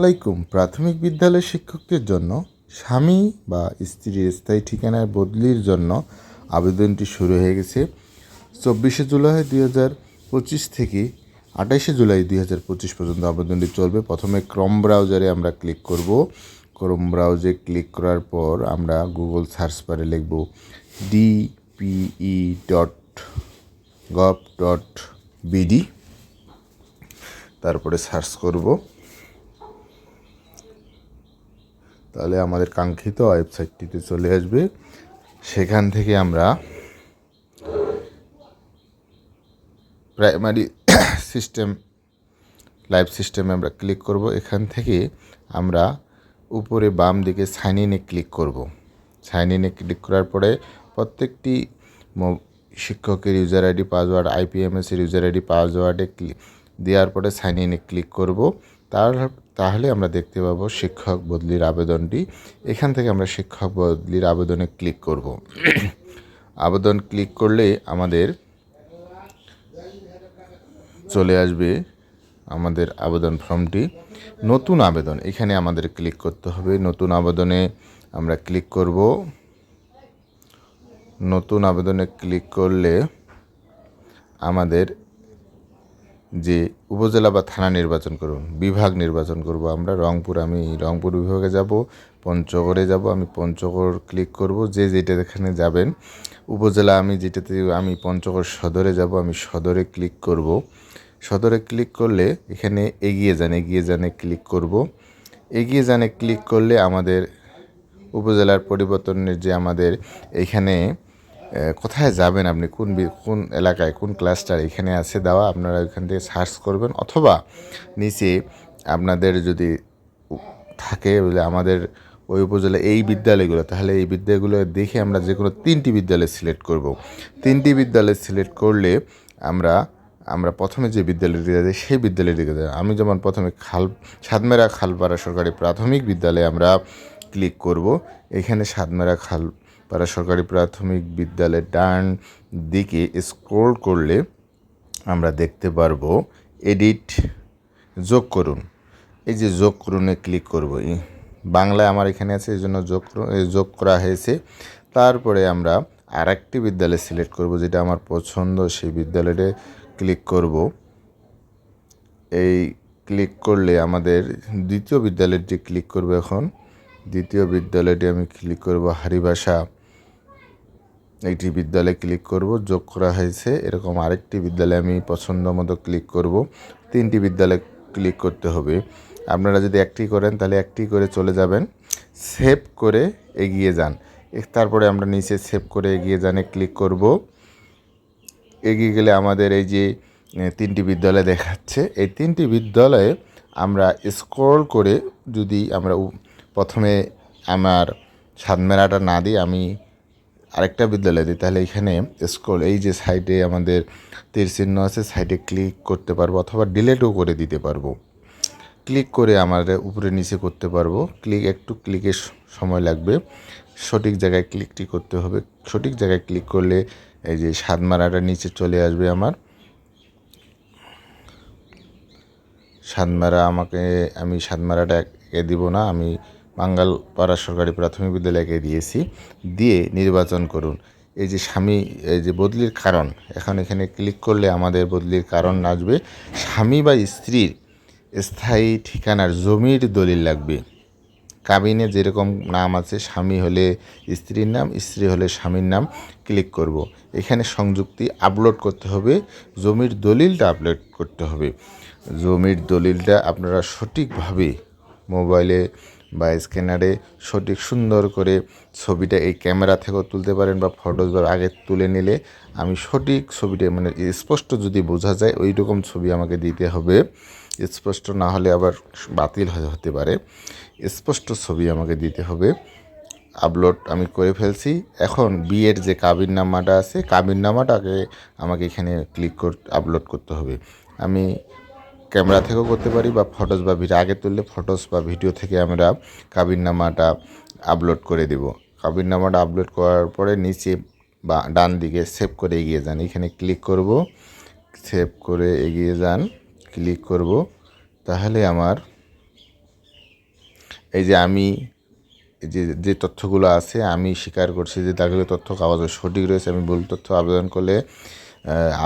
আলাইকুম। প্রাথমিক বিদ্যালয়ের শিক্ষকদের জন্য স্বামী বা স্ত্রীর স্থায়ী ঠিকানায় বদলির জন্য আবেদনটি শুরু হয়ে গেছে। চব্বিশে জুলাই দুই হাজার পঁচিশ থেকে আঠাইশে জুলাই দুই হাজার পঁচিশ পর্যন্ত আবেদনটি চলবে। প্রথমে ক্রম ব্রাউজারে আমরা ক্লিক করব। ক্রম ব্রাউজে ক্লিক করার পর আমরা গুগল সার্চ বারে লিখব DPE dot gov dot BD তারপরে সার্চ করব। তাহলে আমাদের কাঙ্ক্ষিত ওয়েবসাইটটিতে চলে আসবে। সেখান থেকে আমরা প্রাইমারি সিস্টেম, লাইভ সিস্টেমে আমরা ক্লিক করব। এখান থেকে আমরা উপরে বাম দিকে সাইন ইনে ক্লিক করব। সাইন ইনে ক্লিক করার পরে প্রত্যেকটি শিক্ষকের ইউজার আইডি, পাসওয়ার্ড, আইপিএমএস এর ইউজার আইডি, পাসওয়ার্ডে ক্লিক দেওয়ার পরে সাইন ইনে ক্লিক করব। তার তাহলে আমরা দেখতে পাবো শিক্ষক বদলির আবেদনটি। এখান থেকে আমরা শিক্ষক বদলির আবেদনে ক্লিক করব। আবেদন ক্লিক করলে আমাদের চলে আসবে আমাদের আবেদন ফর্মটি। নতুন আবেদন, এখানে আমাদের ক্লিক করতে হবে। নতুন আবেদনে আমরা ক্লিক করব। নতুন আবেদনে ক্লিক করলে আমাদের যে উপজেলা বা থানা নির্বাচন করুন বিভাগ নির্বাচন করব আমরা রংপুর আমি রংপুর বিভাগে যাব পঞ্চগড়ে যাব আমি পঞ্চগড় ক্লিক করব যে যেটা এখানে যাবেন উপজেলা আমি যেটাতে আমি পঞ্চগড় সদরে যাব আমি সদরে ক্লিক করব। সদরে ক্লিক করলে এখানে এগিয়ে যান এগিয়ে যানে ক্লিক করব। এগিয়ে যানে ক্লিক করলে আমাদের উপজেলার পরিবর্তনের যে আমাদের এইখানে আহ, কোথায় যাবেন আপনি? কোন কোন এলাকায়, কোন ক্লাস্টার এখানে আছে? দেওয়া আপনারা ওইখান থেকে সার্চ করবেন। অথবা নিচে আপনাদের যদি থাকে আমাদের ওই উপজেলা এই বিদ্যালয়গুলো, তাহলে এই বিদ্যালয়গুলো দেখে আমরা যে কোনো তিনটি বিদ্যালয় সিলেক্ট করব। তিনটি বিদ্যালয় সিলেক্ট করলে আমরা আমরা প্রথমে যে বিদ্যালয়টি আছে সেই বিদ্যালয়টিকে যাই। আমি যেমন প্রথমে খাল, সাতমেরা খালপাড়া সরকারি প্রাথমিক বিদ্যালয়ে আমরা ক্লিক করব। এখানে সাতমেরা খালপাড়া সরকারি প্রাথমিক বিদ্যালয়ের ডান দিকে স্ক্রোল করলে আমরা দেখতে পারব এডিট যোগ করুন। এই যে যোগ করুনে ক্লিক করব। বাংলায় আমার এখানে আছে, এই জন্য যোগ যোগ করা হয়েছে। তারপরে আমরা আর একটি বিদ্যালয় সিলেক্ট করব, যেটা আমার পছন্দ, সেই বিদ্যালয়ে ক্লিক করব। এই ক্লিক করলে আমাদের দ্বিতীয় বিদ্যালয়টি ক্লিক করব এখন। দ্বিতীয় বিদ্যালয়টি আমি ক্লিক করব হারিভাষা। একটি বিদ্যালয়ে ক্লিক করব। যোগ করা হয়েছে। এরকম আরেকটি বিদ্যালয়ে আমি পছন্দ মতো ক্লিক করব। তিনটি বিদ্যালয়ে ক্লিক করতে হবে। আপনারা যদি একটি করেন, তাহলে একটি করে চলে যাবেন। সেভ করে এগিয়ে যান। তারপরে আমরা নিচে সেভ করে এগিয়ে যানে ক্লিক করব। এগিয়ে গেলে আমাদের এই যে তিনটি বিদ্যালয় দেখাচ্ছে। এই তিনটি বিদ্যালয়ে আমরা স্ক্রল করে যদি আমরা প্রথমে আমার সাতমেরাটা না দিই, আমি আরেকটা বিদ্যালয় দিই, তাহলে এখানে স্ক্রল এই যে সাইডে আমাদের তীর চিহ্ন আছে সাইডে ক্লিক করতে পারব অথবা ডিলেটও করে দিতে পারব। ক্লিক করে আমাদের উপরে নিচে করতে পারব। ক্লিক একটু ক্লিকের সময় লাগবে। সঠিক জায়গায় ক্লিকটি করতে হবে। সঠিক জায়গায় ক্লিক করলে এই যে সাতমারাটা নিচে চলে আসবে আমার। সাতমারা আমাকে, আমি সাতমারাটা একে দিব না, আমি বাঙ্গালপাড়া সরকারি প্রাথমিক বিদ্যালয়কে দিয়েছি, দিয়ে নির্বাচন করুন। এই যে স্বামী, এই যে বদলির কারণ, এখন এখানে ক্লিক করলে আমাদের বদলির কারণ আসবে। স্বামী বা স্ত্রীর স্থায়ী ঠিকানার জমির দলিল লাগবে। কাবিনে যেরকম নাম আছে, স্বামী হলে স্ত্রীর নাম, স্ত্রী হলে স্বামীর নাম ক্লিক করব। এখানে সংযুক্তি আপলোড করতে হবে, জমির দলিলটা আপলোড করতে হবে। জমির দলিলটা আপনারা সঠিকভাবে মোবাইলে বা স্ক্যানারে সঠিক সুন্দর করে ছবিটা এই ক্যামেরা থেকেও তুলতে পারেন বা ফটোস বা আগে তুলে নিলে আমি সঠিক ছবিটা মানে স্পষ্ট যদি বোঝা যায় ওই রকম ছবি আমাকে দিতে হবে। স্পষ্ট না হলে আবার বাতিল হতে পারে। স্পষ্ট ছবি আমাকে দিতে হবে। আপলোড আমি করে ফেলছি। এখন বিয়ের যে কাবির নামাটা আছে কাবির নামাটাকে আমাকে এখানে ক্লিক কর আপলোড করতে হবে। আমি ক্যামেরা থেকেও করতে পারি বা ফটোস বা ভিডিও আগে তুললে ফটোস বা ভিডিও থেকে আমরা কাবির নামাটা আপলোড করে দেব। কাবির নামাটা আপলোড করার পরে নিচে বা ডান দিকে সেভ করে এগিয়ে যান। এখানে ক্লিক করব সেভ করে এগিয়ে যান ক্লিক করব। তাহলে আমার এই যে আমি যে যে তথ্যগুলো আছে, আমি স্বীকার করছি যে দাখিল তথ্য কাগজে সঠিক রয়েছে, আমি ভুল তথ্য আবেদন করলে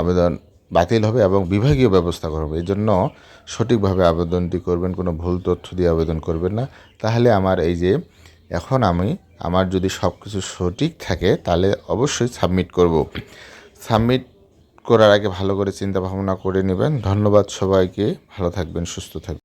আবেদন বাতিল হবে এবং বিভাগীয় ব্যবস্থা করা হবে। এই জন্য সঠিকভাবে আবেদনটি করবেন, কোনো ভুল তথ্য দিয়ে আবেদন করবেন না। তাহলে আমার এই যে, এখন আমি, আমার যদি সব কিছু সঠিক থাকে, তাহলে অবশ্যই সাবমিট করব। সাবমিট করার আগে ভালো করে চিন্তা ভাবনা করে নেবেন। ধন্যবাদ সবাইকে। ভালো থাকবেন, সুস্থ থাকবেন।